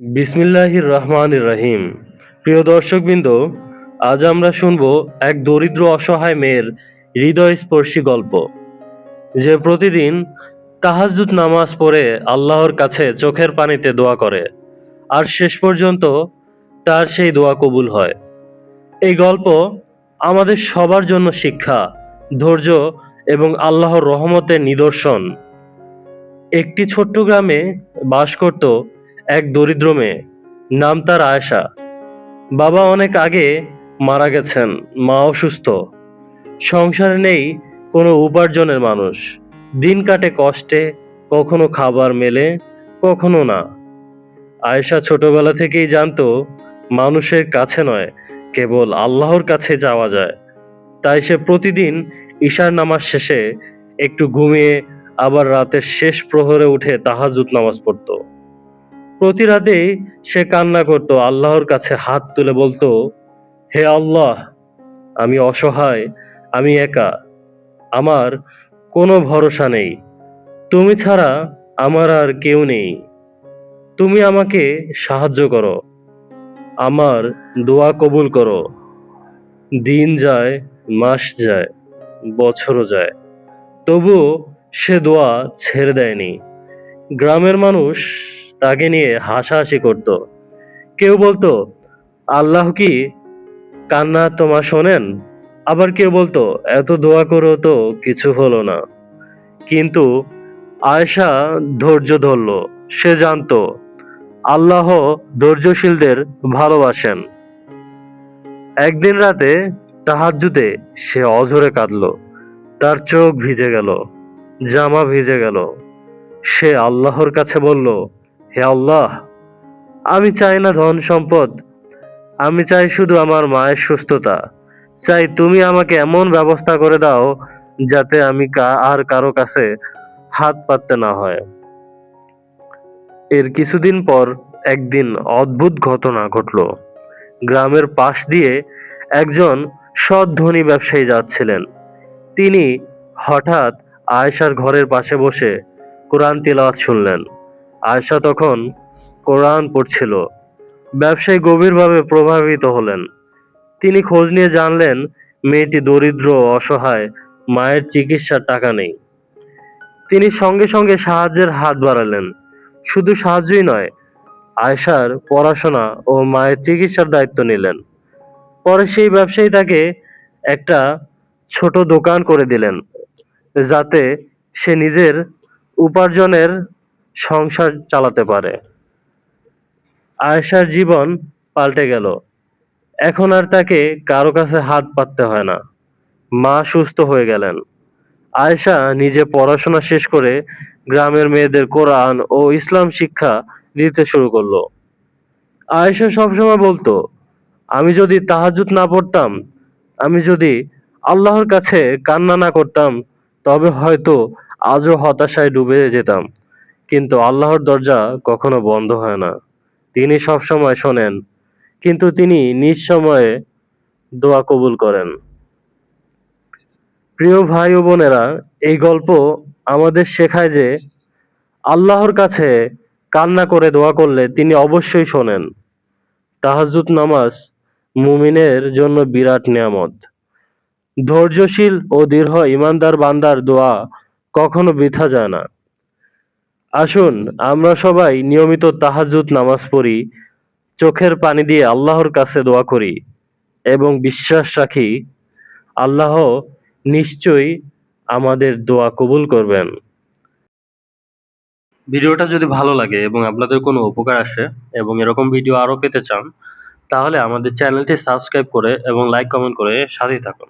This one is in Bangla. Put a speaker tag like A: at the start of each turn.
A: বিসমিল্লাহির রহমানির রহিম। প্রিয় দর্শকবৃন্দ, আজ আমরা শুনব এক দরিদ্র অসহায় মেয়ের হৃদয়স্পর্শী গল্প। যে প্রতিদিন তাহাজ্জুদ নামাজ পড়ে আল্লাহর কাছে চোখের পানিতে দোয়া করে, আর শেষ পর্যন্ত তার সেই দোয়া কবুল হয়। এই গল্প আমাদের সবার জন্য শিক্ষা, ধৈর্য এবং আল্লাহর রহমতের নিদর্শন। একটি ছোট্ট গ্রামে বাস করত এক দরিদ্র মেয়ে। নাম তার আয়েশা। বাবা অনেক আগে মারা গেছেন মা অসুস্থ সংসারে নেই কোনো উপার্জনের মানুষ। দিন কাটে কষ্টে, কখনো খাবার মেলে, কখনো না। আয়েশা ছোটবেলা থেকেই জানতো, মানুষের কাছে নয়, কেবল আল্লাহর কাছে যাওয়া যায়। তাই সে প্রতিদিন ঈশার নামাজ শেষে একটু ঘুমিয়ে আবার রাতের শেষ প্রহরে উঠে তাহাজুত নামাজ পড়তো। প্রতি রাতে সে কান্না করত, আল্লাহর কাছে হাত তুলে বলতো, হে আল্লাহ, আমি অসহায়, আমি একা, আমার কোনো ভরসা নেই। তুমি ছাড়া আমার আর কেউ নেই। তুমি আমাকে সাহায্য করো, আমার দোয়া কবুল করো। দিন যায়, মাস যায়, বছরও যায়। তবুও সে দোয়া ছেড়ে দেয়নি। গ্রামের মানুষ তাকে নিয়ে হাসাহাসি করত। কেউ বলতো, আল্লাহ কি কান্না তোমার শোনেন? আবার কেউ বলতো, এত দোয়া করো তো কিছু হলো না। কিন্তু আয়েশা ধৈর্য ধরল। সে জানতো, আল্লাহ ধৈর্যশীলদের ভালোবাসেন। একদিন রাতে তাহাজ্জুদে সে অঝরে কাঁদল। তার চোখ ভিজে গেল, জামা ভিজে গেল। সে আল্লাহর কাছে বলল হে আল্লাহ, আমি চাই না ধন সম্পদ, আমি চাই শুধু আমার মায়ের সুস্থতা। চাই তুমি আমাকে এমন ব্যবস্থা করে দাও যাতে আমি আর কারও কাছে হাত পাততে না হয়। এর কিছুদিন পর একদিন অদ্ভুত ঘটনা ঘটল। গ্রামের পাশ দিয়ে একজন সৎ ধনী ব্যবসায়ী যাচ্ছিলেন। তিনি হঠাৎ আয়েশার ঘরের পাশে বসে কোরআন তিলাওয়াত শুনলেন। আয়েশা তখন কোরআন পড়ছিল। ব্যবসায়ী গভীরভাবে প্রভাবিত হলেন। তিনি খোঁজ নিয়ে জানলেন, মেয়েটি দরিদ্র, অসহায়, মায়ের চিকিৎসার টাকা নেই। তিনি সঙ্গে সঙ্গে সাহায্যের হাত বাড়ালেন। শুধু সাহায্যই নয় আয়েশার পড়াশোনা ও মায়ের চিকিৎসার দায়িত্ব নিলেন। পরে সেই ব্যবসায়ী তাকে একটা ছোট দোকান করে দিলেন, যাতে সে নিজের উপার্জনের সংসার চালাতে পারে। আয়েশার জীবন পাল্টে গেল। এখন আর তাকে কারও কাছে হাত পাততে হয় না। মা সুস্থ হয়ে গেলেন। আয়েশা নিজে পড়াশোনা শেষ করে গ্রামের মেয়েদের কোরআন ও ইসলাম শিক্ষা দিতে শুরু করল। আয়েশা সবসময় বলতো, আমি যদি তাহাজুত না পড়তাম, আমি যদি আল্লাহর কাছে কান্না না করতাম, তবে হয়তো আজও হতাশায় ডুবে যেতাম। কিন্তু আল্লাহর দরজা কখনো বন্ধ হয় না। তিনি সবসময় শোনেন, কিন্তু তিনি নিজ সময়ে দোয়া কবুল করেন। প্রিয় ভাই ও বোনেরা, এই গল্প আমাদের শেখায় যে আল্লাহর কাছে কান্না করে দোয়া করলে তিনি অবশ্যই শোনেন। তাহাজ্জুদ নামাজ মুমিনের জন্য বিরাট নিয়ামত। ধৈর্যশীল ও দৃঢ় ইমানদার বান্দার দোয়া কখনো বৃথা যায় না। আসুন, আমরা সবাই নিয়মিত তাহাজ্জুদ নামাজ পড়ি, চোখের পানি দিয়ে আল্লাহর কাছে দোয়া করি এবং বিশ্বাস রাখি, আল্লাহ নিশ্চয়ই আমাদের দোয়া কবুল করবেন। ভিডিওটা যদি ভালো লাগে এবং আপনাদের কোনো উপকার আসে এবং এরকম ভিডিও আরও পেতে চান, তাহলে আমাদের চ্যানেলটি সাবস্ক্রাইব করে এবং লাইক কমেন্ট করে সাথেই থাকুন।